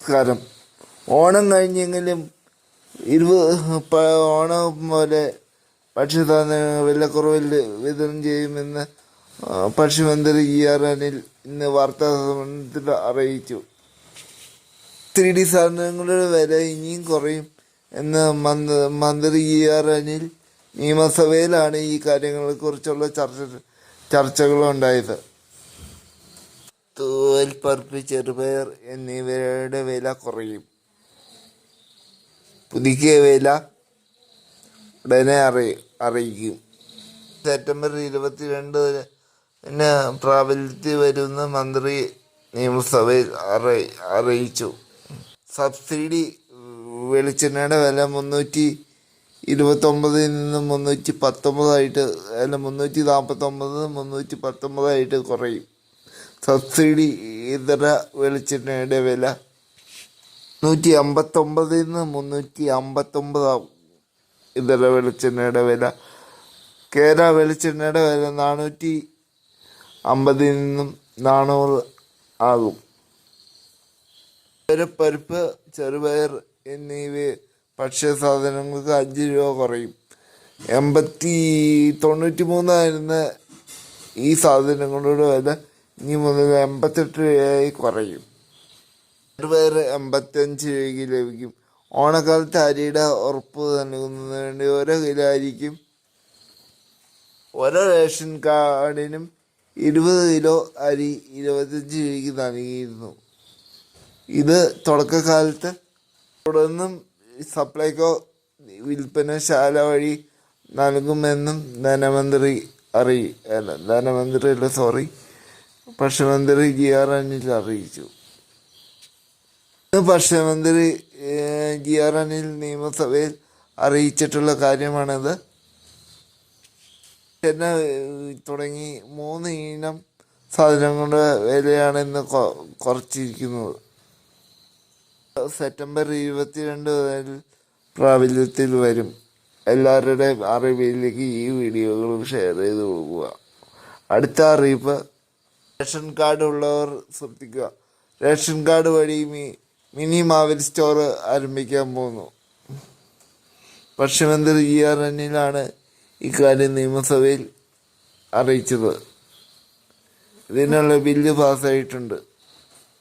നമസ്കാരം. ഓണം കഴിഞ്ഞെങ്കിലും ഇരുപത് ഓണം പോലെ ഭക്ഷ്യധാന്യങ്ങൾ വിലക്കുറവിൽ വിതരണം ചെയ്യുമെന്ന് ഭക്ഷ്യമന്ത്രി ഇ ആർ അനിൽ ഇന്ന് വാർത്താ സമ്മേളനത്തിൽ അറിയിച്ചു. ത്രീ ഡി സാധനങ്ങളുടെ വില ഇനിയും കുറയും എന്ന് മന്ത്രി ഇ ആർ അനിൽ നിയമസഭയിലാണ് ഈ കാര്യങ്ങളെക്കുറിച്ചുള്ള ചർച്ച ചർച്ചകളുണ്ടായത്. തൂവൽ പറുപ്പ് ചെറുപയർ എന്നിവയുടെ വില കുറയും. പുതുക്കിയ വില ഉടനെ അറി അറിയിക്കും. സെപ്റ്റംബർ ഇരുപത്തിരണ്ടിന് പ്രാബല്യത്തിൽ വരുന്ന മന്ത്രി നിയമസഭയിൽ അറി അറിയിച്ചു. സബ്സിഡി വെളിച്ചെണ്ണയുടെ വില മുന്നൂറ്റി ഇരുപത്തൊമ്പതിൽ നിന്ന് മുന്നൂറ്റി പത്തൊമ്പതായിട്ട് അല്ല മുന്നൂറ്റി നാൽപ്പത്തൊമ്പത് മുന്നൂറ്റി പത്തൊമ്പതായിട്ട് കുറയും. സബ്സിഡി ഇതര വെളിച്ചെണ്ണയുടെ വില നൂറ്റി അമ്പത്തൊമ്പതിൽ നിന്ന് മുന്നൂറ്റി അമ്പത്തൊമ്പതാവും ഇതര വെളിച്ചെണ്ണയുടെ വില. കേര വെളിച്ചെണ്ണയുടെ വില നാനൂറ്റി അമ്പതിൽ നിന്നും നാനൂറ് ആകും. പരിപ്പ് ചെറുപയർ എന്നിവ ഭക്ഷ്യ സാധനങ്ങൾക്ക് അഞ്ച് രൂപ കുറയും. എൺപത്തി തൊണ്ണൂറ്റി മൂന്നായിരുന്ന ഈ സാധനങ്ങളുടെ വില ഇനി മുതൽ എൺപത്തെട്ട് രൂപയായി കുറയും. ചെറുപയർ എൺപത്തഞ്ച് രൂപയ്ക്ക് ലഭിക്കും. ഓണക്കാലത്ത് അരിയുടെ ഉറപ്പ് നൽകുന്നതിന് ഓരോ കിലോ അരിക്കും ഓരോ റേഷൻ കാർഡിനും ഇരുപത് കിലോ അരി ഇരുപത്തഞ്ച് രൂപയ്ക്ക് നൽകിയിരുന്നു. ഇത് തുടക്കകാലത്ത് തുടർന്നും സപ്ലൈകോ വിൽപ്പനശാല വഴി നൽകുമെന്നും ധനമന്ത്രി അറിയി അല്ല ധനമന്ത്രി അല്ല സോറി ഭക്ഷ്യമന്ത്രി ജി ആർ അനിൽ അറിയിച്ചു. ഭക്ഷ്യമന്ത്രി ജി ആർ അനിൽ നിയമസഭയിൽ അറിയിച്ചിട്ടുള്ള കാര്യമാണിത്. എന്നെ തുടങ്ങി മൂന്ന് ഇനം സാധനങ്ങളുടെ വിലയാണ് ഇന്ന് കുറച്ചിരിക്കുന്നത്. സെപ്റ്റംബർ ഇരുപത്തിരണ്ട് മുതൽ പ്രാബല്യത്തിൽ വരും. എല്ലാവരുടെയും അറിവിലേക്ക് ഈ വീഡിയോകൾ ഷെയർ ചെയ്ത് കൊടുക്കുക. അടുത്ത അറിയിപ്പ് റേഷൻ കാർഡ് ഉള്ളവർ ശ്രദ്ധിക്കുക. റേഷൻ കാർഡ് വഴി മി- മിനി മാവൽ സ്റ്റോർ ആരംഭിക്കാൻ പോകുന്നു. ഭക്ഷ്യമന്ത്രി ജി ആർ അനിലാണ് ഇക്കാര്യം നിയമസഭയിൽ അറിയിച്ചത്. ഇതിനുള്ള ബില്ല് പാസ്സായിട്ടുണ്ട്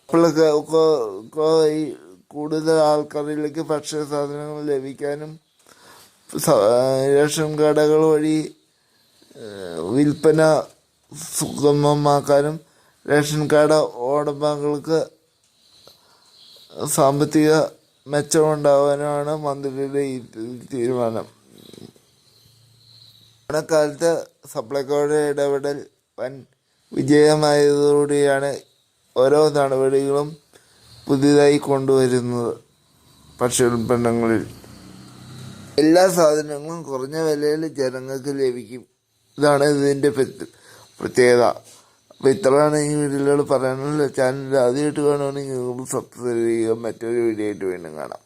അപ്പോഴൊക്കെ കൂടുതൽ ആൾക്കാരിലേക്ക് ഭക്ഷ്യ സാധനങ്ങൾ ലഭിക്കാനും റേഷൻ കടകൾ വഴി വിൽപ്പന സുഗമമാക്കാനും റേഷൻ കാർഡ് ഉടമകൾക്ക് സാമ്പത്തിക മെച്ചമുണ്ടാവാനാണ് മന്ത്രിയുടെ ഈ തീരുമാനം. ഓണക്കാലത്ത് സപ്ലൈകോയുടെ ഇടപെടൽ വൻ വിജയമായതോടെയാണ് ഓരോ നടപടികളും പുതിയതായി കൊണ്ടുവരുന്നത് ഭക്ഷ്യ ഉൽപ്പന്നങ്ങളിൽ. എല്ലാ സാധനങ്ങളും കുറഞ്ഞ വിലയിൽ ജനങ്ങൾക്ക് ലഭിക്കും. ഇതാണ് ഇതിന്റെ പ്രത്യ- പ്രത്യേകത. അപ്പോൾ ഇത്രയാണ് ഈ വീഡിയോയിലൂടെ പറയാനുള്ള ചാനൽ ആദ്യമായിട്ട് കാണുകയാണെങ്കിൽ സബ്സ്ക്രൈബ് ചെയ്യുക മറ്റൊരു വീഡിയോ ആയിട്ട് വീണ്ടും കാണാം.